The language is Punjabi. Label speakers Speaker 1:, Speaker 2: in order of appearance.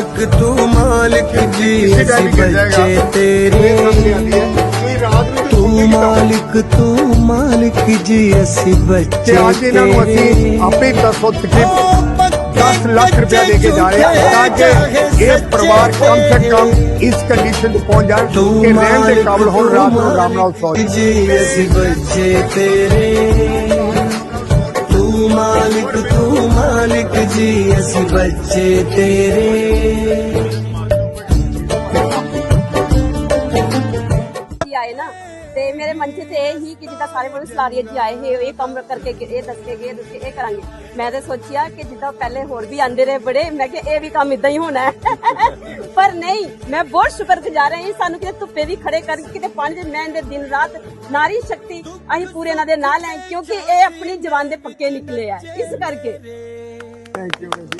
Speaker 1: मालिक तू मालिक जी
Speaker 2: इसी टाइम
Speaker 1: ऐसी
Speaker 2: ही गिर जाएगा
Speaker 1: बच्चे
Speaker 2: ये
Speaker 1: तेरे
Speaker 2: समझ नहीं आती है कोई रात में
Speaker 1: ਤੂੰ ਮਾਲਿਕ ਤੂੰ ਮਾਲਿਕ ਜੀ ਅਸੀਂ ਬੱਚੇ
Speaker 2: ਤੇ ਅੱਜ ਇਹਨਾਂ ਨੂੰ ਅਸੀਂ ਆਪੇ ਤਰਫੋਂ ਤਕਰੀਬ 10 ਲੱਖ ਰੁਪਇਆ ਦੇ ਕੇ ਜਾ ਰਹੇ ਹਾਂ ਤਾਂ ਕਿ ਇਹ ਪਰਿਵਾਰ ਕਮ ਸੇ ਕਮ ਇਸ ਕੰਡੀਸ਼ਨ ਤੇ ਪਹੁੰਚ ਜਾਣ ਕਿ
Speaker 1: ਤੂੰ
Speaker 2: ਰਹਿਣ ਦੇ ਕਾਬਲ ਹੋਣ ਰਾਤ
Speaker 1: ਮਾਲਿਕ ਜੀ ਅਸੀਂ ਬੱਚੇ ਤੇਰੇ
Speaker 3: ਜੀ ਆਏ ਨਾ ਤੇ ਮੇਰੇ ਮਨ 'ਚ ਤੇ ਇਹ ਹੀ ਕਿ ਜਿੱਦਾਂ ਸਾਰੇ ਬੜੇ ਸਲਾਰੀਏ ਜੀ ਆਏ ਹੈ ਇਹ ਕੰਮ ਕਰਕੇ ਕਿ ਇਹ ਦੱਸੇ ਗਏ ਦੱਸੇ ਇਹ ਕਰਾਂਗੇ ਮੈਂ ਤੇ ਸੋਚਿਆ ਕਿ ਜਿੱਦਾਂ ਪਹਿਲੇ ਹੋਰ ਵੀ ਆਂਦੇ ਰਹੇ ਬੜੇ ਮੈਂ ਕਿ ਇਹ ਵੀ ਕੰਮ ਇਦਾਂ ਹੀ ਹੋਣਾ ਹੈ ਪਰ ਨਹੀਂ ਮੈਂ ਬਹੁਤ ਸ਼ੁਕਰਗੁਜ਼ਾਰ ਹਾਂ ਸਾਨੂੰ ਕਿਤੇ ਧੁੱਪੇ ਵੀ ਖੜੇ ਕਰਕੇ ਕਿਤੇ ਪਾਣੀ ਮੈਂ ਦੇ ਦਿਨ ਰਾਤ ਨਾਰੀ ਸ਼ਕਤੀ ਅਸੀਂ ਪੂਰੇ ਇਹਨਾਂ ਦੇ ਨਾਲ ਹੈ ਕਿਉਂਕਿ ਇਹ ਆਪਣੀ ਜਵਾਨ ਦੇ ਪੱਕੇ ਨਿਕਲੇ ਆ ਇਸ ਕਰਕੇ
Speaker 2: Thank you.